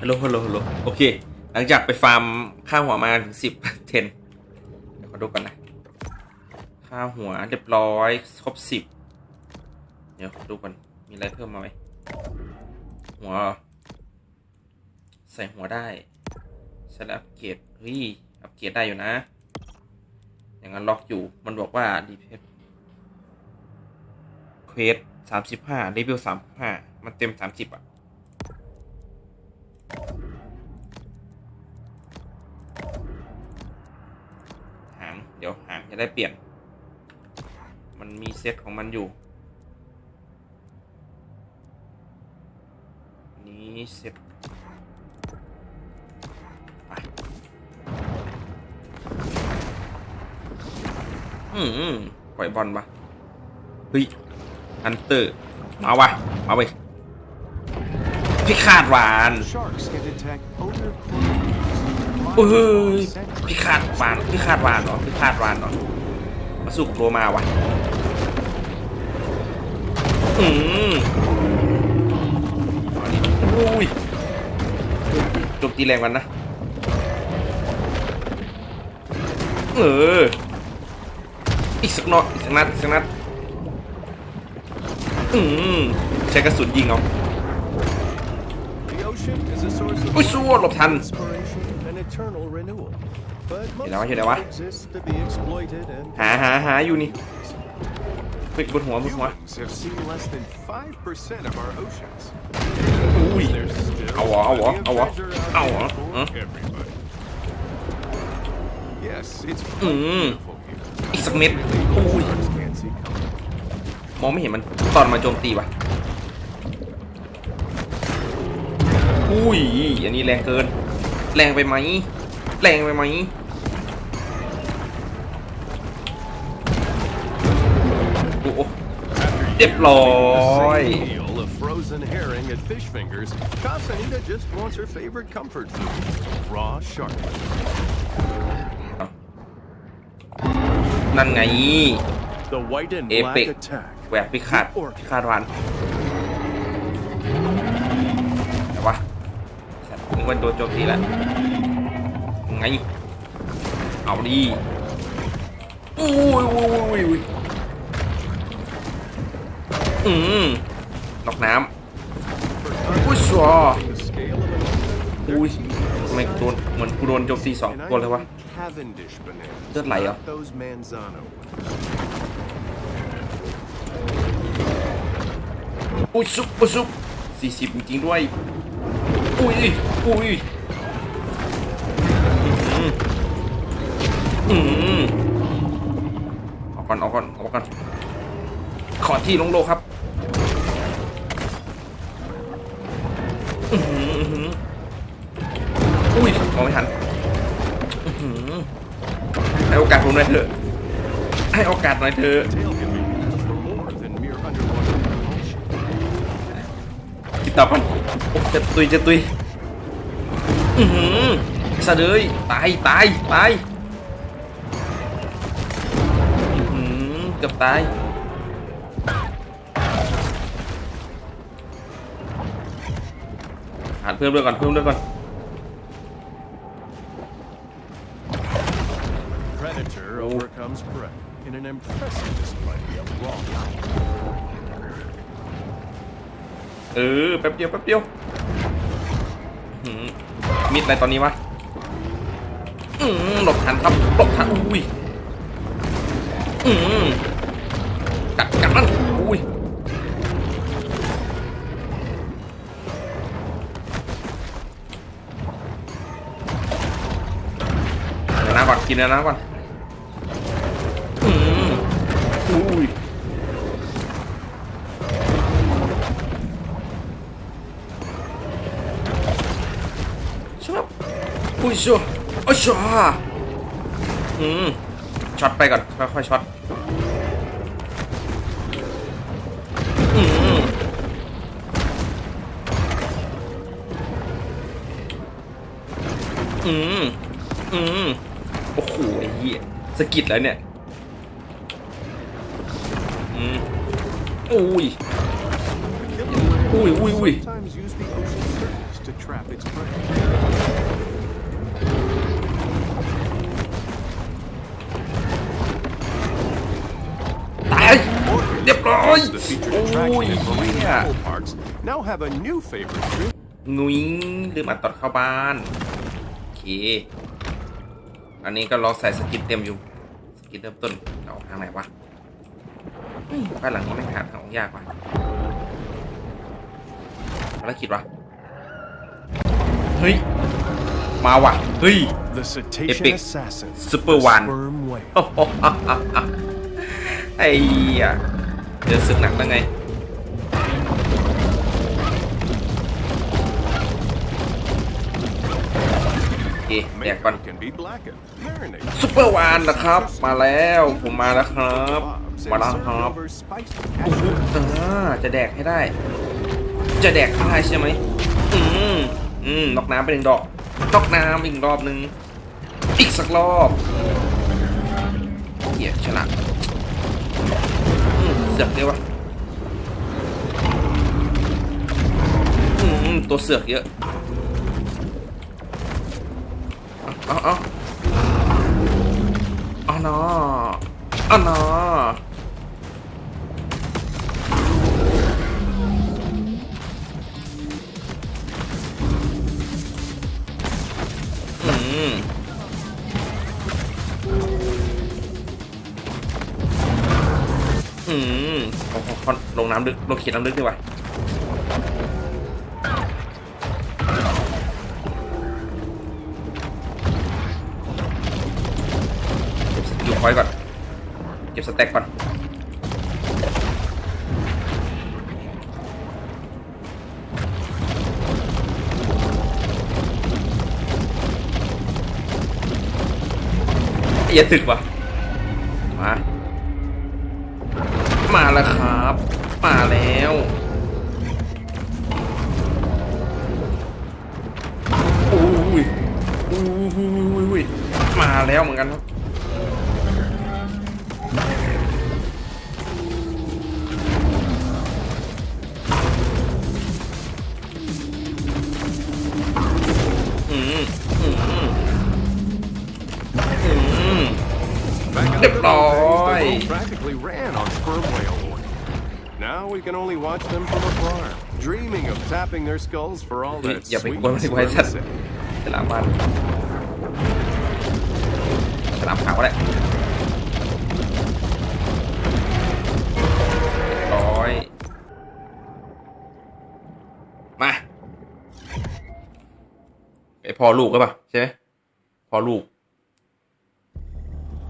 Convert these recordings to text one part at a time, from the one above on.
ฮัลโหลฮัลโหลฮัลโหลโอเค หลังจากไปฟาร์มค่าหัวมาถึงสิบเทนเดี๋ยวขอดูก่อนนะ ค่าหัวเรียบร้อย ครบสิบเดี๋ยวขอดูก่อน มีอะไรเพิ่มมาไหมหัว ใส่หัวได้ใส่แล้วอัปเกรดเฮ้ย อัปเกรดได้อยู่นะ อย่างนั้นล็อกอยู่ มันบอกว่าดีเพสเควสสามสิบห้าเลเวสามห้ามันเต็มสามสิบอะ หาง เดี๋ยวหาง จะได้เปลี่ยนมันมีเซตของมันอยู่ นี้เซตไปอืมปล่อยบอลปะเฮ้ยฮันเตอร์ มาวะมาเว้ยพี่คาดหวาน Sharks can detect odor เฮ้ย chlorine. พี่คาดหวานพี่คาดหวานเหรอพี่คาดหวานเหรอมาสุกโรมาวะอืมเอาดิอุ้ยโจมตีแรงกันนะเอออีกสักนัดอีกสักนัดอีกสักนัดอืมใช้กระสุนยิงเอา The ocean is a source of อุ้ยสู้หลบทัน inspiration and eternal renewal. But most เดี๋ยวนะวะเดี๋ยวนะวะ exist to be exploited and หาหาหาอยู่นี่เฮ้ยบนหัวบนหัว humans have seen less than 5% of our oceans. อุ้ย There's still เอาเหรอเอาเหรอ plenty of เอาเหรอ treasure out เอาเหรอ there ฮะ for everybody. Yes, it's อื quite ม beautiful here. อีกสักเม็ดอุ้ย Sharks can't see color. มองไม่เห็นมันตอนมาโจมตีวะอุ้ย อันนี้แรงเกิน แรงไปไหม แรงไปไหมโอ้โห After Dip years loy. eating the same meal of frozen herring at Fish Fingers, Casanita just wants her favorite comfort food, raw shark. นั่นไง The white and Epic. black attack. แหวกพิฆาตพิฆาตวันแต่ว่า สัตว์นึกว่าโดนโจมตีแล้วไงเอาดีอุ้ยอุ้ยอุ้ยอุ้ยอืมนอกน้ำอุ้ยชัวอุ้ยทำไมโดนเหมือนกูโดนโจมตีสอง and I ตัวเลยวะเลือดไหลเหรออุ้ยซุปอุ้ยซุปสี่สิบจริงด้วย อุ้ยอุ้ยอืมออาก่อนเอาก่อนเอาก่อน ขอที่ลงโลครับอื้อหืออื้อหืออุ้ยมองไม่ทันให้โอกาสผมหน่อยเถอะให้โอกาสหน่อยเถอะติดต่อกันโอ้จะตุยจะตุย อือหือสะเดยตายตายตายอือหือเกือบตายหาเพิ่มด้วยก่อนเพิ่มด้วยก่อน Predator overcomes prey in an impressive display of raw power. เออแป๊บเดียวแป๊บเดียวอื้อหือ มิดอะไรตอนนี้วะอืมหลบทันครับหลบทันอุ้ยอืมกัดกัดมันอุ้ยเดี๋ยวนะก่อนกินเดี๋ยวนะก่อนอืมอุ้ย อุ้ยชัวโอ้ยชัวอืมช็อตไปก่อน ค่อยๆช็อตอืมอืมอืมโอ้โหไอ้เหี้ยสกิดแล้วเนี่ย อืมอุ้ย The killer whales Ui, ui, ui. ตายเรียบร้อย The featured โอ้ attraction ย in marine เหี้ย mammal parks now have a new favorite too. งุ้ยลืมอัดตอนเข้าบ้าน โอเค อันนี้ก็รอใส่สกินเต็มอยู่ สกินเริ่มต้นเอาออกทางไหนวะเฮ้ยบ้านหลังนี้ไม่งหาทางออกยากว่ะภารกิจวะเฮ้ย มาว่ะ เฮ้ย The cetacean Epic. assassin. Super the one. Sperm whale. ไอ้เหี้ยเจอศึกหนักแล้วไง โอเคแดกก่อน Mango can be blackened, marinated. ซุปเปอร์วานนะครับ มาแล้ว ผมมาแล้วครับ Bobs มา and แล้ว served ครับ over spiced cashew อ่าจะแดกให้ได้ จะแดกให้ได้ใช่ไหมอืมอืมนอกน้ำไปหนึ่งดอก นอกน้ำอีกรอบหนึ่งอีกสักรอบเหี้ยชนะเสือกเดียววะอืมตัวเสือกเยอะ เอาเอาเอาเนาะเอาเนาะ ลงน้ำลึกลงขียนน้ำลึกดีกว่าเก็บสกิลพอยก่อน เก็บสแต็กก่อนอย่าตึกว่ะ มา มาแล้วครับ มาแล้วอุ้ยอุ้ยอุ้ยอุ้ยมาแล้วเหมือนกันครับ we can only watch them from afar, dreaming of tapping their skulls for all เฮ้ย that อย่าไป sweet กวนมันดีกว่าไอ้สัตว์ spermaceti. ฉลามบ้านฉลามขาวก็ได้เรียบร้อยมาไอพอลูกก็ปะใช่ไหมพอลูก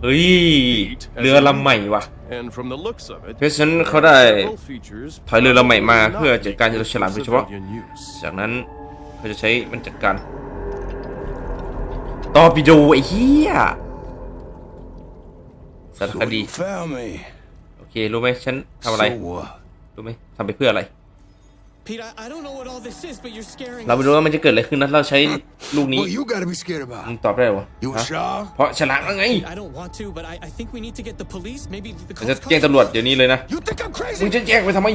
เฮ้ย เรือลำใหม่ว่ะ And from the looks of it, เพราะฉะนั้นเขาได้ several features ถอยเรือลำใหม่มาเพื่อ not จัดการฉลามโดยเฉพาะ civilian use. จากนั้นเขาจะใช้มันจัดการตอร์ปิโดไอ้เหี้ยสารค So ดี you found me. โอเครู้ไหมฉันทำอะไร So what? รู้ไหมทำไปเพื่ออะไร เราไป us. ดูว่ามันจะเกิดอะไรขึ้นนะเราใช้ลูกนี้ What you gotta be scared มึง about? ตอบได้เหรอ You a ฮะ shark? เพราะฉลามแล้วไง I don't want to, but I, I think we need to get the police, maybe the ฉันจะ Coast แจ้ง Guard. ตำรวจเดี๋ยวนี้เลยนะ You think I'm มึง crazy? จะแจ้งไปทำไม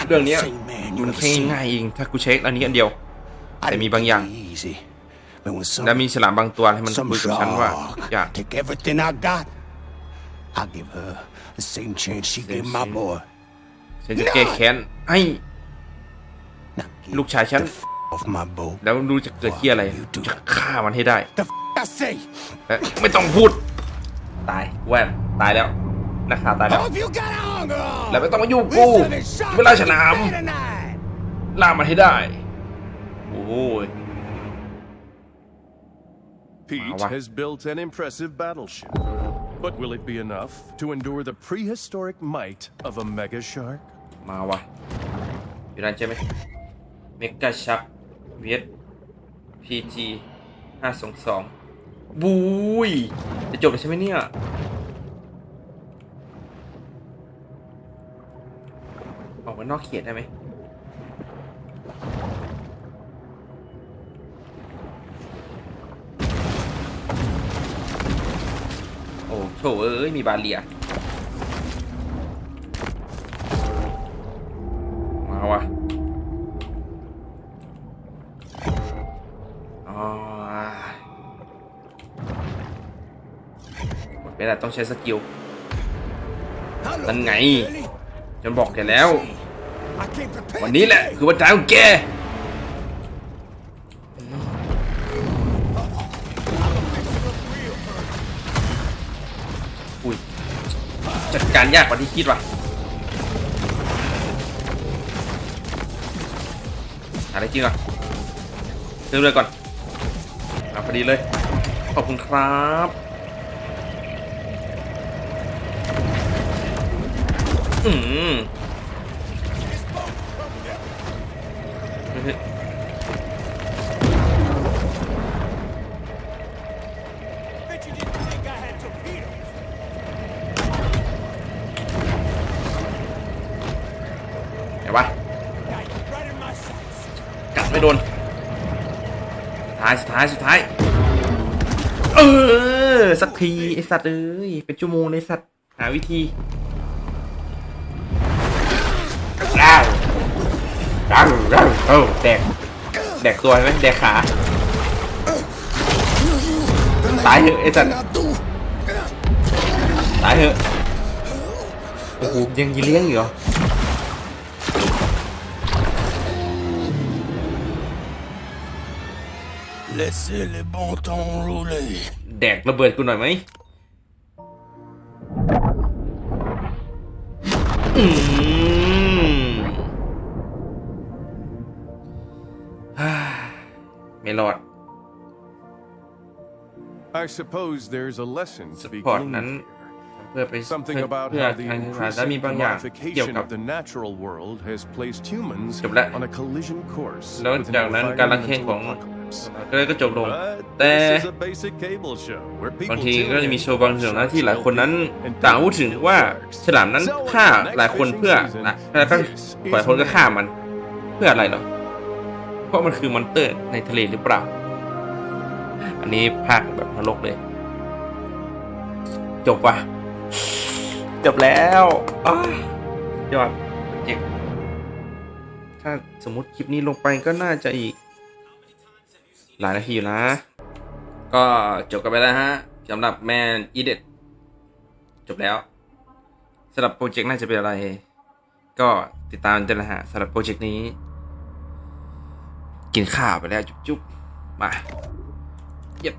I'm เรื่องเนี้ย the same man you มัน never แค่ seen. ง่ายเองถ้ากูเช็คอันนี้อันเดียว I แต่มี didn't บางอย่าง take it Easy. But when some, และมีฉลามบางตัวให้มัน some คุยกับฉันว่าอยาก shark take everything I got, I'll give her the same chance she gave my shit. boy. ฉันจะแก้แค้นให้ Now get ลูกชายฉัน the f- off my boat. แล้วดูจะเกิดเหี้ยอะไรจะฆ่ามันให้ได้ The f- I say. และไม่ต้องพูด ตายแว่นตายแล้วนักข่าวตายแล้ว Hope you got a hunger on. แล้วไม่ต้องมายุ่ง We กู serving shark เวลาฉลาม buffet tonight. ล่ามันให้ได้ โอ้ย Pete Wow. has built an impressive battleship. But will it be enough to endure the prehistoric might of a mega shark? มาวะอยู่นั่นใช่ไหมเมกาชักเวทพีจีห้าสองสองบุยจะจบแล้วใช่ไหมเนี่ย ออกมานอกเขียนได้ไหม โอ้โถเอ้ยมีบาเลีย มาวะอ๋อหมดเวลาต้องใช้สกิลนั่นไง ฉันบอกแกแล้ว I came prepared. วันนี้แหละ คือวันตายของแก การยากกว่าที่คิดว่ะหาอะไรกินก่อนซื้อยๆก่อนเอาพอดีเลย ขอบคุณครับอืม นปะกัดไม่โดนสุดท้ายสุดท้ายสุดท้าย เออ สักทีไอสัตว์เอ้ยเป็นชั่วโมงเลยสัตว์ หาวิธีอ้าวอ้าวอ้าวเออแดก แดกตัวไหมแดกขาตายเถอะไอสัตว์ตายเถอะโอ้โหยังยีเลี้ยงอยู่เหรอ Laissez les bons temps rouler. แดกระเบิดกูหน่อยไหมอืมฮ่าไม่รอด I suppose there's a lesson ส to be ปอร์ต gleaned นั้น here. เพื่อไป Something about เพื่อ how the การศึกษาและมี increasing บางอย่างเกี่ยว commodification กับ of the natural world has placed humans จบแล้ว on a collision course แล้ว with an จากนั้นการลังเคนของ environmental apocalypse. ก็เลยก็จบลง But แต่ this is a basic cable show where people บางที tune ก็จะมี in, โชว์บางส่วนนะที่หลายคนนั้น and ต่างพูดถึงว่าฉลามนั้น So, ฆ่า next หลายคนเพื่อ fishing season, นะแล้วก็ this หลายคนก็ is ฆ่ามันเพื่ออะไรเหรอเพราะมันคือมอนเตอร์ในทะเลหรือเปล่า อันนี้ภาคแบบนรกเลย จบว่ะจบแล้วอ้ายอดเจ๋งถ้าสมมติคลิปนี้ลงไปก็น่าจะอีก หลายนาทีอยู่นะ ก็จบกันไปแล้วฮะสำหรับแมนอีเดดจบแล้วสำหรับโปรเจกต์น่าจะเป็นอะไร ก็ติดตามกันนะฮะสำหรับโปรเจกต์นี้ กินข้าวไปแล้วจุ๊บๆมาเย็บ